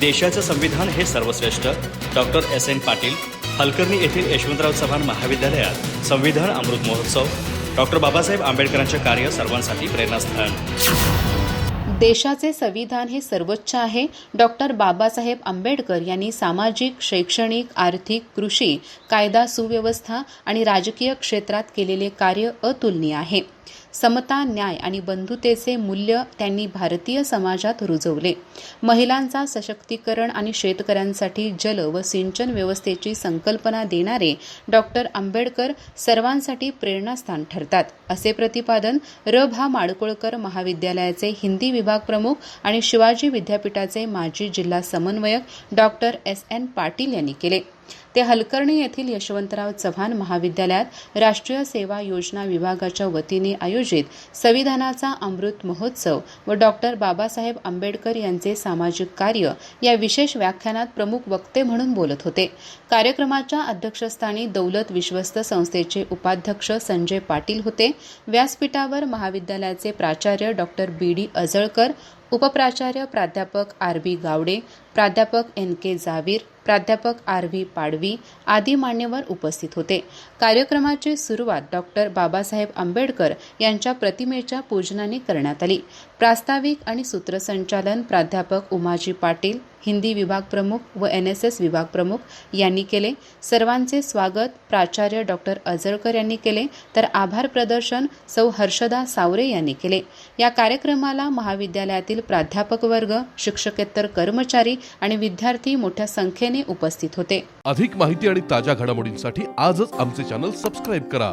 देशाचं संविधान हे सर्वश्रेष्ठ. Doctor S N Patil Halkarni येथील यशवंतराव चव्हाण महाविद्यालयात संविधान अमृत महोत्सव. डॉक्टर बाबासाहेब आंबेडकरांचे कार्य सर्वांसाठी प्रेरणास्थान. देशाचे संविधान हे सर्वोच्च आहे. डॉक्टर बाबासाहेब आंबेडकर यांनी सामाजिक शैक्षणिक आर्थिक कृषी कायदा सुव्यवस्था आणि राजकीय क्षेत्रात केलेले कार्य अतुलनीय आहे. समता न्याय आणि बंधुतेचे मूल्य त्यांनी भारतीय समाजात रुजवले. महिलांचा सशक्तीकरण आणि शेतकऱ्यांसाठी जल व सिंचन व्यवस्थेची संकल्पना देणारे डॉक्टर आंबेडकर सर्वांसाठी प्रेरणास्थान ठरतात. असे प्रतिपादन र. भा. माडकोळकर महाविद्यालयाचे हिंदी विभाग प्रमुख आणि शिवाजी विद्यापीठाचे माजी जिल्हा समन्वयक डॉक्टर एस. एन. पाटील यांनी केले. ते हलकर्णी येथील यशवंतराव चव्हाण महाविद्यालयात राष्ट्रीय सेवा योजना विभागाच्या वतीने आयोजित संविधानाचा अमृत महोत्सव व डॉक्टर बाबासाहेब आंबेडकर यांचे सामाजिक कार्य या विशेष व्याख्यानात प्रमुख वक्ते म्हणून बोलत होते. कार्यक्रमाच्या अध्यक्षस्थानी दौलत विश्वस्त संस्थेचे उपाध्यक्ष संजय पाटील होते. व्यासपीठावर महाविद्यालयाचे प्राचार्य डॉक्टर बी डी अजळकर उपप्राचार्य प्राध्यापक आर बी गावडे प्राध्यापक एन के जावीर प्राध्यापक आर व्ही पाडवी आदी मान्यवर उपस्थित होते. कार्यक्रमाची सुरुवात डॉक्टर बाबासाहेब आंबेडकर यांच्या प्रतिमेच्या पूजनाने करण्यात आली. प्रास्ताविक आणि सूत्रसंचालन प्राध्यापक उमाजी पाटील हिंदी विभाग प्रमुख व एन एस एस विभाग प्रमुख यांनी केले. सर्वांचे स्वागत प्राचार्य डॉक्टर अजळकर यांनी केले. तर आभार प्रदर्शन सौ हर्षदा सावरे यांनी केले. या कार्यक्रमाला महाविद्यालयातील प्राध्यापक वर्ग शिक्षकेतर कर्मचारी आणि विद्यार्थी मोठ्या संख्येने उपस्थित होते. अधिक माहिती आणि ताज्या घडामोडींसाठी आजच आमचे चॅनल सबस्क्राईब करा.